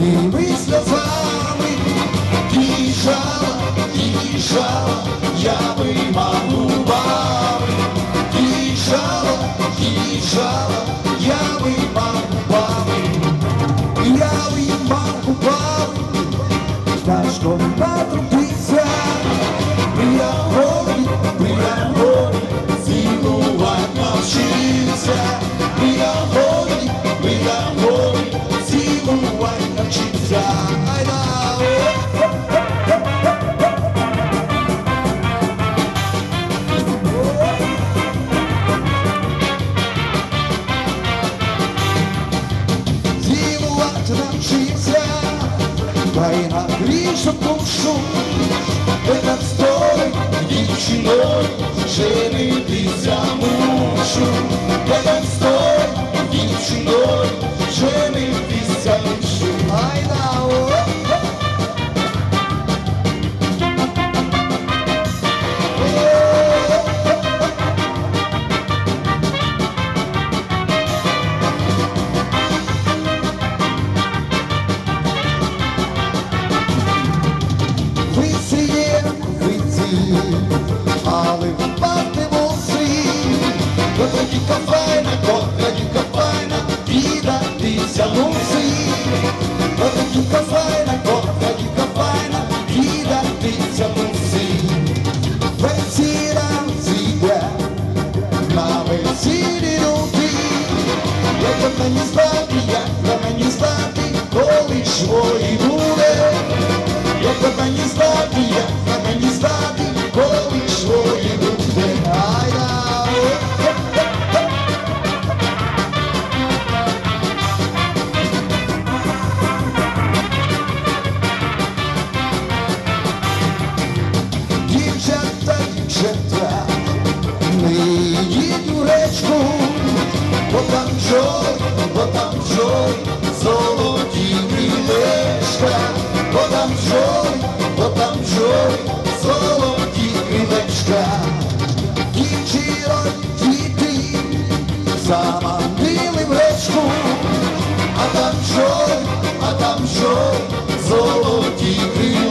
якими сльозами. Діжала, діжала, я вийма на грішу душу, Этот столик дівчиною женитися мушу. Этот стой Котрадіка файна, котрадіка файна, віддатися муси. Котрадіка комбайна, котрадіка файна, віддатися муси. Вечірам зійде, на весілі люди. Як на мені там бо там жой, золоті крилечка, бо там жой, бо там жой, золоті крилечка. Дівчино, діти, заманили в речку, а там жой, а там жой, золоті крилечка,